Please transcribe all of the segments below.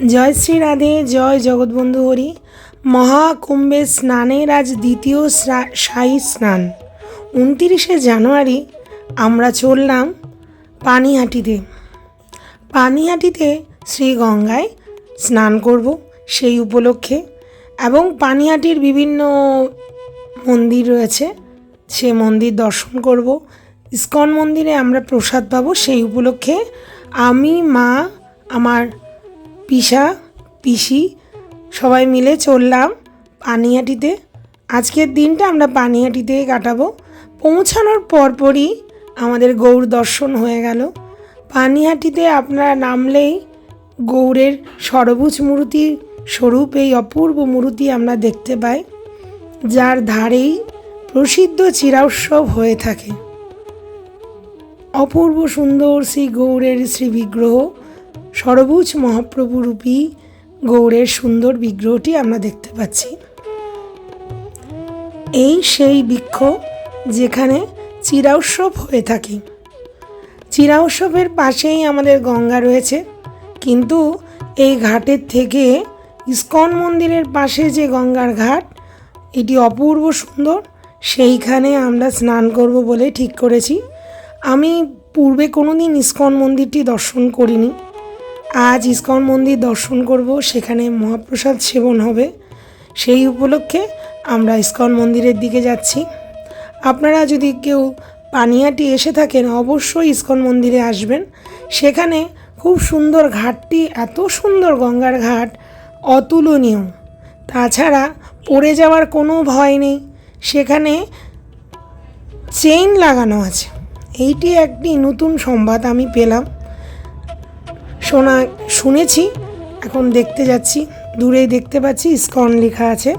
জয় শ্রী রাধে, জয় জগৎবন্ধু হরি। মহাকুম্ভে স্নানের আজ দ্বিতীয় সাই স্নান। উনতিরিশে জানুয়ারি আমরা চললাম পানিহাটিতে। পানিহাটিতে শ্রী গঙ্গায় স্নান করব সেই উপলক্ষে এবং পানিহাটির বিভিন্ন মন্দির রয়েছে, সে মন্দির দর্শন করব। ইস্কন মন্দিরে আমরা প্রসাদ পাবো সেই উপলক্ষে আমি, মা, আমার পিসা, পিসি, সবাই মিলে চললাম পানিহাটিতে। আজকের দিনটা আমরা পানিহাটিতে কাটাবো। পৌঁছানোর পরপরই আমাদের গৌর দর্শন হয়ে গেল। পানিহাটিতে আপনারা নামলেই গৌরের সরবুজ মূর্তি স্বরূপ, এই অপূর্ব মূর্তি আমরা দেখতে পাই, যার ধারেই প্রসিদ্ধ চিরাউৎসব হয়ে থাকে। অপূর্ব সুন্দর শ্রী গৌরের শ্রী বিগ্রহ সরবুজ মহাপ্রভু রূপী গৌরের সুন্দর বিগ্রহটি আমরা দেখতে পাচ্ছি। এই সেই বৃক্ষ যেখানে চিরা উৎসব হয়ে থাকে। চিরা উৎসবের পাশেই আমাদের গঙ্গা রয়েছে। কিন্তু এই ঘাটের থেকে ইস্কন মন্দিরের পাশে যে গঙ্গার ঘাট, এটি অপূর্ব সুন্দর। সেইখানে আমরা স্নান করব বলে ঠিক করেছি। আমি পূর্বে কোনো দিন ইস্কন মন্দিরটি দর্শন করিনি। আজ ইস্কন মন্দির দর্শন করব, সেখানে মহাপ্রসাদ সেবন হবে। সেই উপলক্ষে আমরা ইস্কন মন্দিরের দিকে যাচ্ছি। আপনারা যদি কেউ পানিয়াটি এসে থাকেন, অবশ্যই ইস্কন মন্দিরে আসবেন। সেখানে খুব সুন্দর ঘাটটি, এত সুন্দর গঙ্গার ঘাট, অতুলনীয়। তাছাড়া পড়ে যাওয়ার কোনো ভয় নেই। সেখানে চেইন লাগানো আছে। এইটি একটি নতুন সংবাদ আমি পেলাম। শোনা, শুনেছি, এখন দেখতে যাচ্ছি, দূরেই দেখতে পাচ্ছি, ইস্কন লেখা আছে,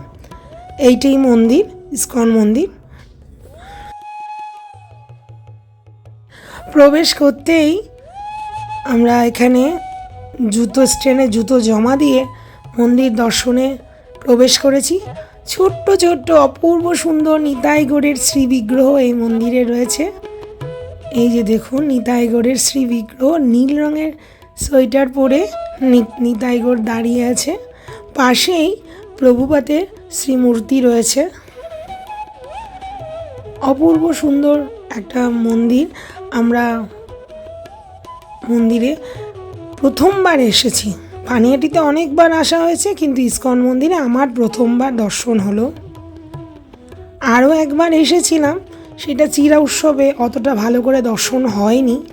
এইটাই মন্দির, ইস্কন মন্দির। প্রবেশ করতেই আমরা এখানে জুতো স্ট্যান্ডে জুতো জমা দিয়ে মন্দির দর্শনে প্রবেশ করেছি। ছোট্ট ছোট্ট, অপূর্ব, সুন্দর নিতাইগড়ের শ্রী বিগ্রহ এই মন্দিরে রয়েছে। এই যে দেখুন, নিতাইগড়ের শ্রী বিগ্রহ নীল রঙের সোয়েটার পরে নি- নিতাইগড় দাঁড়িয়ে আছে। পাশেই প্রভুপাতের শ্রীমূর্তি রয়েছে। অপূর্ব সুন্দর একটা মন্দির। আমরা মন্দিরে প্রথমবার এসেছি। পানিয়াটিতে অনেকবার আসা হয়েছে, কিন্তু ইস্কন মন্দিরে আমার প্রথমবার দর্শন হলো। আরও একবার এসেছিলাম, সেটা চিরা উৎসবে অতটা ভালো করে দর্শন হয়নি।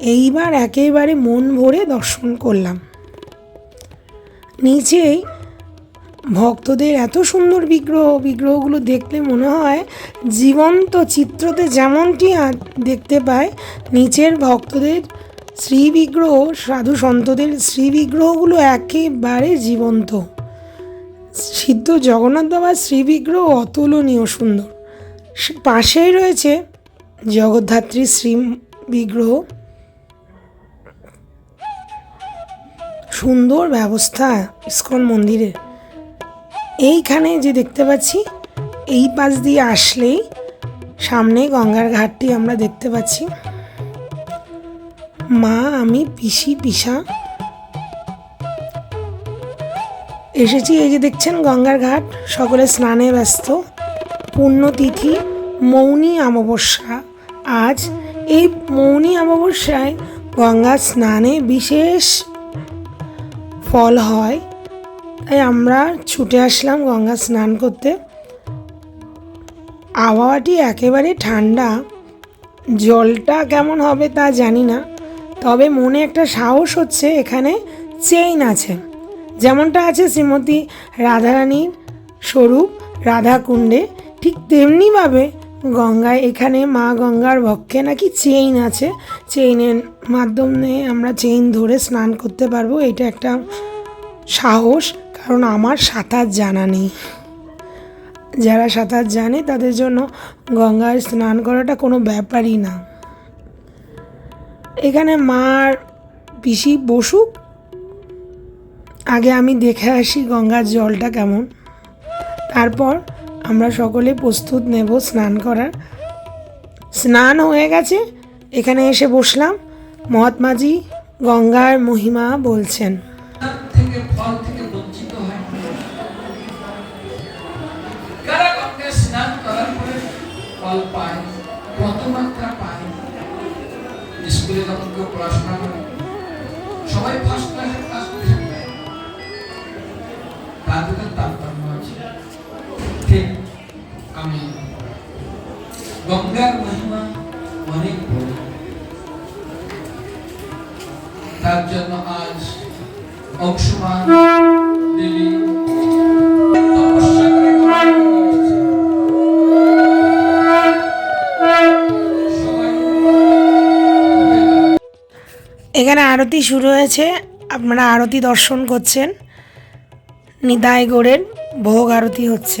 এইবার একেবারে মন ভরে দর্শন করলাম। নিচেই ভক্তদের এত সুন্দর বিগ্রহ, বিগ্রহগুলো দেখলে মনে হয় জীবন্ত চিত্রতে যেমনটি দেখতে পায়, নিচের ভক্তদের শ্রী বিগ্রহ সাধু সন্তদের শ্রী বিগ্রহগুলো একেবারে জীবন্ত। সিদ্ধ জগন্নাথ বাবার শ্রী বিগ্রহ অতুলনীয় সুন্দর। পাশেই রয়েছে জগদ্ধাত্রী শ্রী বিগ্রহ সুন্দর ব্যবস্থা ইস্কন মন্দিরে এইখানে যে দেখতে পাচ্ছি, এই পাশ দিয়ে আসলেই সামনে গঙ্গার ঘাটটি আমরা দেখতে পাচ্ছি। মা, আমি পিসি, পিসা এসেছি। এই যে দেখছেন গঙ্গার ঘাট, সকলে স্নানে ব্যস্ত। পুণ্যতিথি, মৌনী অমাবস্যা। আজ এই মৌনী অমাবস্যায় গঙ্গা স্নানে বিশেষ ফল হয়। তাই আমরা ছুটে আসলাম গঙ্গা স্নান করতে। আবহাওয়াটি একেবারে ঠান্ডা। জলটা কেমন হবে তা জানি না। তবে মনে একটা সাহস হচ্ছে এখানে চেইন আছে। যেমনটা আছে শ্রীমতী রাধারানীর স্বরূপ রাধাকুণ্ডে, ঠিক তেমনিভাবে গঙ্গায় এখানে মা গঙ্গার বক্ষে নাকি চেইন আছে। চেইনের মাধ্যমে আমরা চেইন ধরে স্নান করতে পারব, এটা একটা সাহস, কারণ আমার সাঁতার জানা নেই। যারা সাঁতার জানে, তাদের জন্য গঙ্গায় স্নান করাটা কোনো ব্যাপারই না। এখানে মার পিসি বসুক আগে আমি দেখে আসি গঙ্গার জলটা কেমন। তারপর আমরা সকলে প্রস্তুত নেব স্নান করার। স্নান হয়ে গেছে, এখানে এসে বসলাম। মহাত্মাজি গঙ্গার মহিমা বলছেন। আমি। গঙ্গার মহিমা অনেক বড়। তার জন্য আজ অংশমান এখানে আরতি শুরু হয়েছে। আপনারা আরতি দর্শন করছেন। নিদায় গোড়ের ভোগ আরতি হচ্ছে।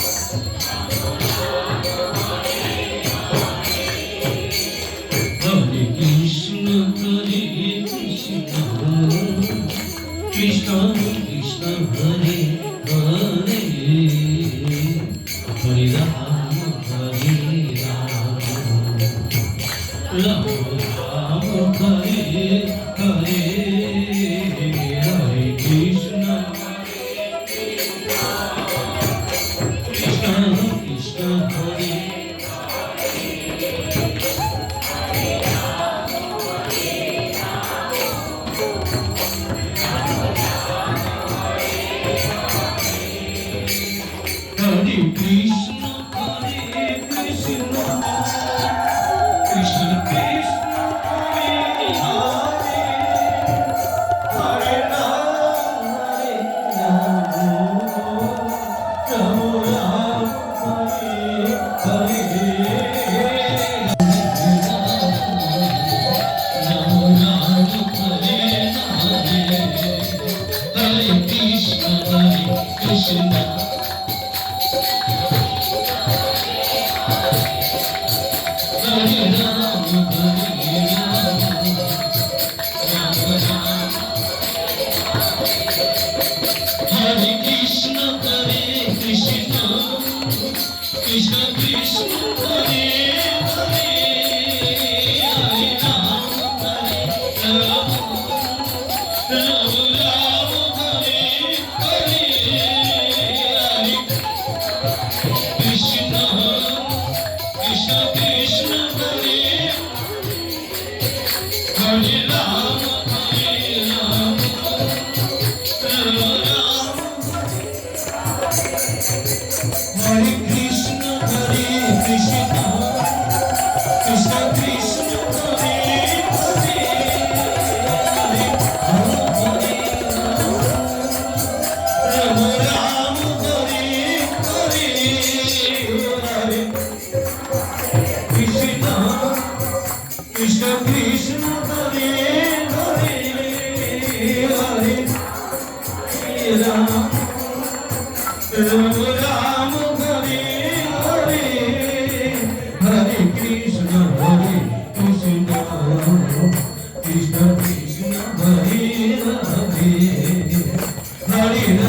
You. 사연이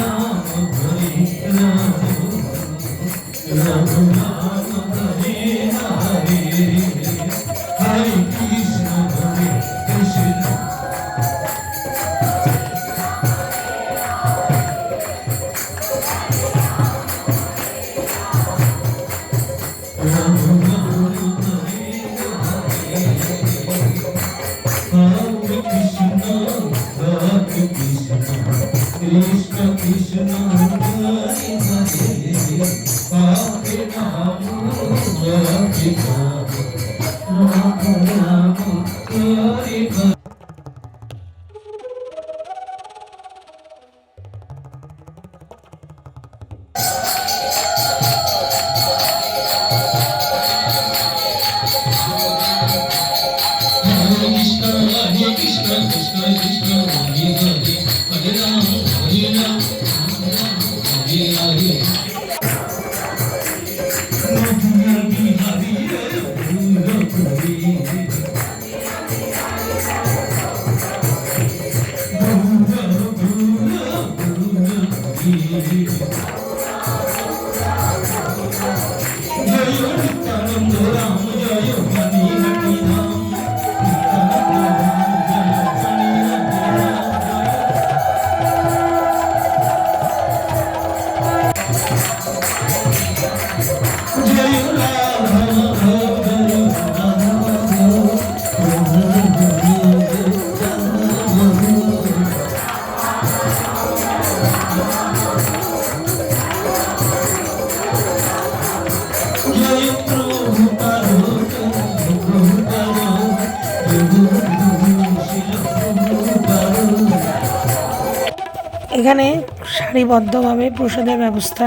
সারিবদ্ধভাবে প্রসাদের ব্যবস্থা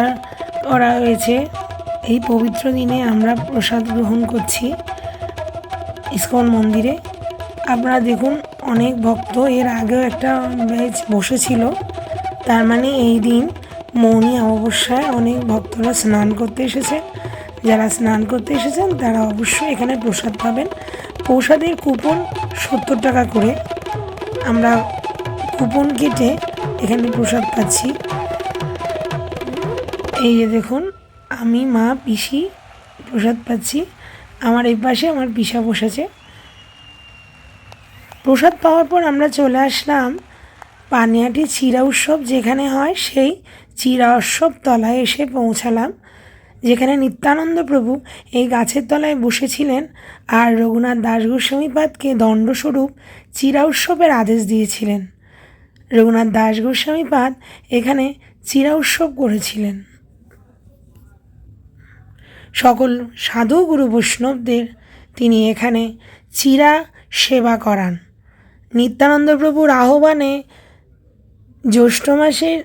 করা হয়েছে। এই পবিত্র দিনে আমরা প্রসাদ গ্রহণ করছি ইসকন মন্দিরে। আপনারা দেখুন, অনেক ভক্ত এর আগেও একটা ব্যাচ বসেছিল। তার মানে এই দিন মৌনি অমাবস্যায় অনেক ভক্তরা স্নান করতে এসেছে। যারা স্নান করতে এসেছেন, তারা অবশ্যই এখানে প্রসাদ পাবেন। প্রসাদের কুপন সত্তর টাকা করে। আমরা কুপন কেটে এখানে প্রসাদ পাচ্ছি। এই যে দেখুন, আমি, মা, পিসি, প্রসাদ পাচ্ছি। আমার এই পাশে আমার পিসা বসেছে। প্রসাদ পাওয়ার পর আমরা চলে আসলাম পানিয়াটি চিরা উৎসব, যেখানে হয় সেই চিরা উৎসব তলায় এসে পৌঁছালাম, যেখানে নিত্যানন্দ প্রভু এই গাছের তলায় বসেছিলেন আর রঘুনাথ দাস গোস্বামীপাদকে দণ্ডস্বরূপ চিরা উৎসবের আদেশ দিয়েছিলেন। রঘুনাথ দাস গোস্বামীপাদ এখানে চিরা উৎসব করেছিলেন। সকল সাধু গুরু বৈষ্ণবদের তিনি এখানে চিরা সেবা করান। নিত্যানন্দ প্রভুর আহ্বানে জ্যৈষ্ঠ মাসের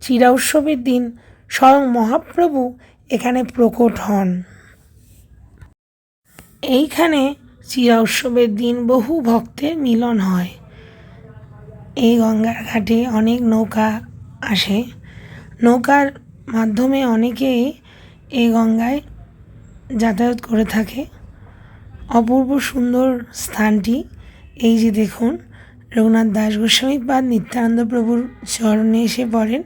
চিরা উৎসবের দিন স্বয়ং মহাপ্রভু এখানে প্রকট হন। এইখানে চিরা উৎসবের দিন বহু ভক্তের মিলন হয়। এই গঙ্গার ঘাটে অনেক নৌকা আসে। নৌকার মাধ্যমে অনেকেই এই গঙ্গায় যাতায়াত করে থাকে। অপূর্ব সুন্দর স্থানটি। এই যে দেখুন, রঘুনাথ দাস গোস্বামী পাদ নিত্যানন্দ প্রভুর চরণে এসে পড়েন।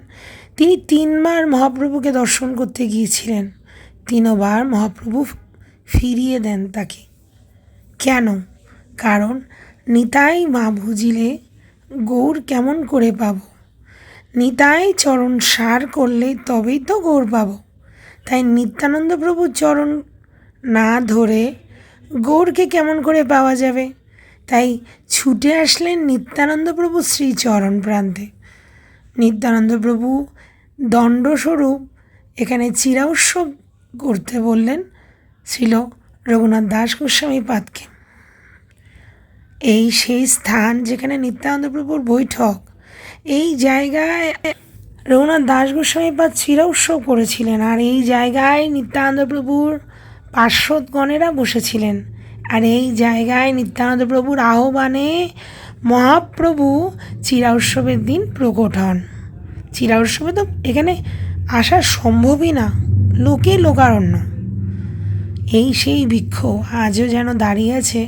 তিনি তিনবার মহাপ্রভুকে দর্শন করতে গিয়েছিলেন। তিনবার মহাপ্রভু ফিরিয়ে দেন তাকে। কেন? কারণ নিতাই মা বুঝিলে গৌর কেমন করে পাব? নিতাই চরণ সার করলে তবেই তো গৌর পাব। তাই নিত্যানন্দ প্রভুর চরণ না ধরে গৌরকে কেমন করে পাওয়া যাবে? তাই ছুটে আসলেন নিত্যানন্দ প্রভু শ্রীচরণ প্রান্তে। নিত্যানন্দ প্রভু দণ্ডস্বরূপ এখানে চিরা উৎসব করতে বললেন ছিল রঘুনাথ দাস গোস্বামী পাদকে এই সেই স্থান যেখানে নিত্যানন্দ প্রভুর বৈঠক, এই জায়গায় রঘুনাথ দাস গোস্বামী পাদ চিরা উৎসব করেছিলেন। আর এই জায়গায় নিত্যানন্দ প্রভুর পার্শ্বদগণেরা বসেছিলেন। আর এই জায়গায় নিত্যানন্দ প্রভুর আহ্বানে মহাপ্রভু চিরা উৎসবের দিন প্রকট হন। চিরা উৎসবে তো এখানে আসা সম্ভবই না, লোকে লোকারণ্য। এই সেই বৃক্ষ আজও যেন দাঁড়িয়ে আছে,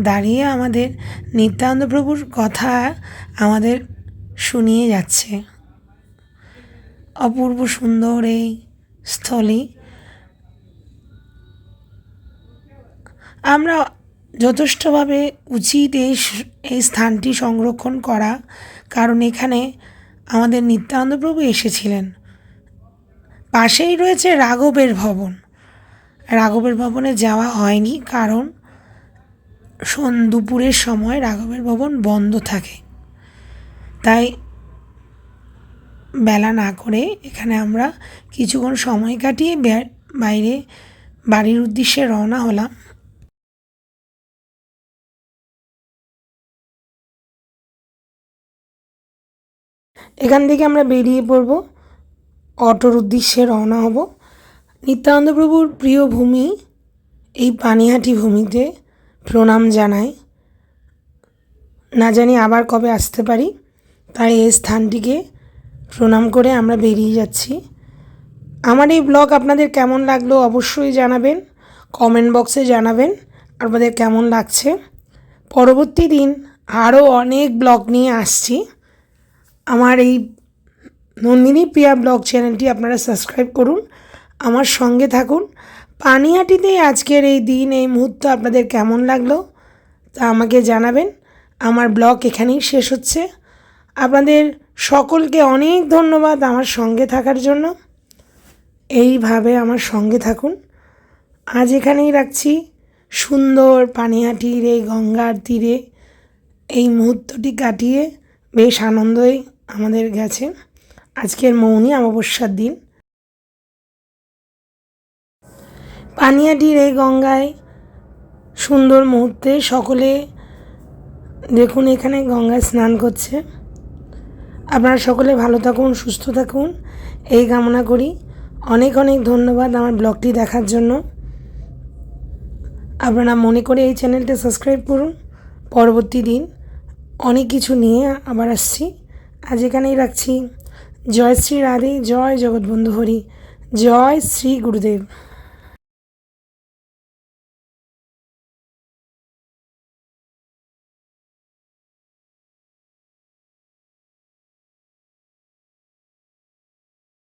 দাঁড়িয়ে আমাদের নিত্যানন্দ প্রভুর কথা আমাদের শুনিয়ে যাচ্ছে। অপূর্ব সুন্দর এই স্থলী আমরা যথেষ্টভাবে উচিত এই এই স্থানটি সংরক্ষণ করা। কারণ এখানে আমাদের নিত্যানন্দ প্রভু এসেছিলেন। পাশেই রয়েছে রাঘবের ভবন। রাঘবের ভবনে যাওয়া হয়নি কারণ সন, দুপুরের সময় রাঘবের ভবন বন্ধ থাকে। তাই বেলা না করে এখানে আমরা কিছুক্ষণ সময় কাটিয়ে বাইরে বাড়ির উদ্দেশ্যে রওনা হলাম। এখান থেকে আমরা বেরিয়ে পড়ব। অটোর উদ্দেশ্যে রওনা হব। নিত্যানন্দ প্রভুর প্রিয় ভূমি এই পানিহাটি ভূমিতে প্রণাম জানাই। না জানি আবার কবে আসতে পারি, তাই এই স্থানটিকে প্রণাম করে আমরা বেরিয়ে যাচ্ছি। আমার এই ব্লগ আপনাদের কেমন লাগল অবশ্যই জানাবেন, কমেন্ট বক্সে জানাবেন আপনাদের কেমন লাগছে। পরবর্তী দিন আরও অনেক ব্লগ নিয়ে আসছি। আমার এই নন্দিনী প্রিয়া ব্লগ চ্যানেলটি আপনারা সাবস্ক্রাইব করুন, আমার সঙ্গে থাকুন। পানিহাটিতে আজকের এই দিন, এই মুহূর্ত আপনাদের কেমন লাগল তা আমাকে জানাবেন। আমার ব্লগ এখানেই শেষ হচ্ছে। আপনাদের সকলকে অনেক ধন্যবাদ আমার সঙ্গে থাকার জন্য। এইভাবে আমার সঙ্গে থাকুন। আজ এখানেই রাখছি। সুন্দর পানিহাটির এই গঙ্গার তীরে এই মুহূর্তটি কাটিয়ে বেশ আনন্দই আমাদের গেছে। আজকের মৌনী অমাবস্যার দিন। পানিয়াটির এই গঙ্গায় সুন্দর মুহূর্তে সকলে দেখুন, এখানে গঙ্গায় স্নান করছে। আপনারা সকলে ভালো থাকুন, সুস্থ থাকুন। এই কামনা করি। অনেক অনেক ধন্যবাদ আমার ব্লগটি দেখার জন্য। আপনারা মনে করে এই চ্যানেলটা সাবস্ক্রাইব করুন। পরবর্তী দিন অনেক কিছু নিয়ে আবার আসছি। আজ এখানেই রাখছি। জয় শ্রী রাধে জয় জগৎবন্ধু হরি জয় শ্রী গুরুদেব।